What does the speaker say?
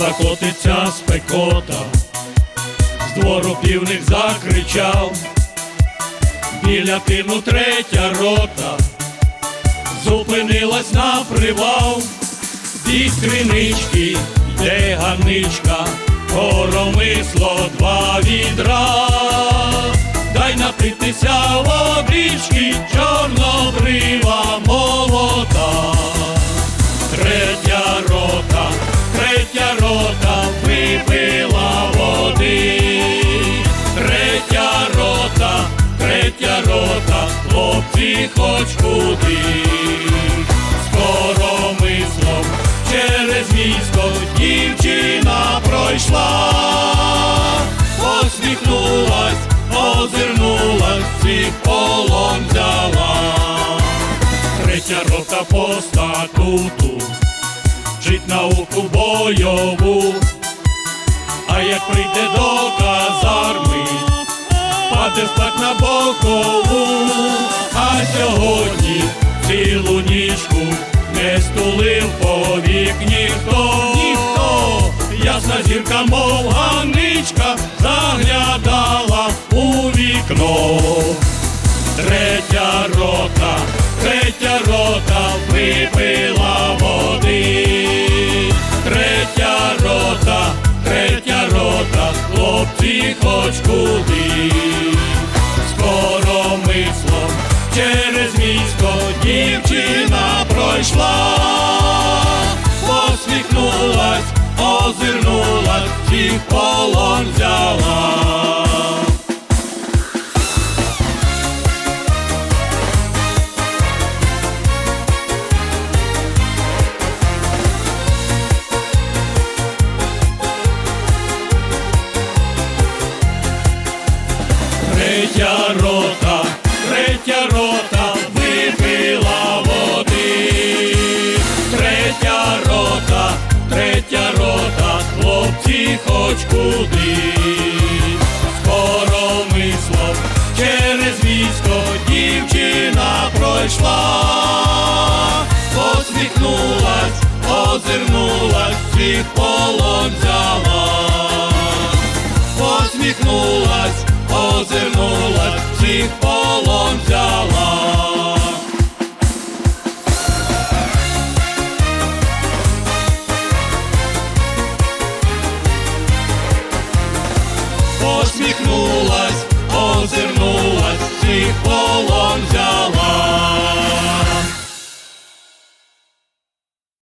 неба котиться спекота, з двору півник закричав, біля тину третя рота, зупинилась на привал, від кринички йде ганичка, коромисло два відра, дай напитися водички, чорнобрива хоч куди, скоро мислом через військо дівчина пройшла, посміхнулась, озирнулась, всіх полон взяла. Третя рота по статуту вчить науку бойову, а як прийде до казарми, паде спать на бокову, сьогодні цілу ніжку не стулив повік ніхто, ніхто, ясна зірка, мов ганичка, заглядала у вікно. Третя рота, третя рота випила води, третя рота, третя рота, хлопці хоч куди, пройшла, посміхнулась, озирнулась, всіх полон взяла. Третя рота, третя рота через військо дівчина пройшла, посміхнулась, озирнулась, всіх полон взяла. Посміхнулась, озирнулась, всіх полон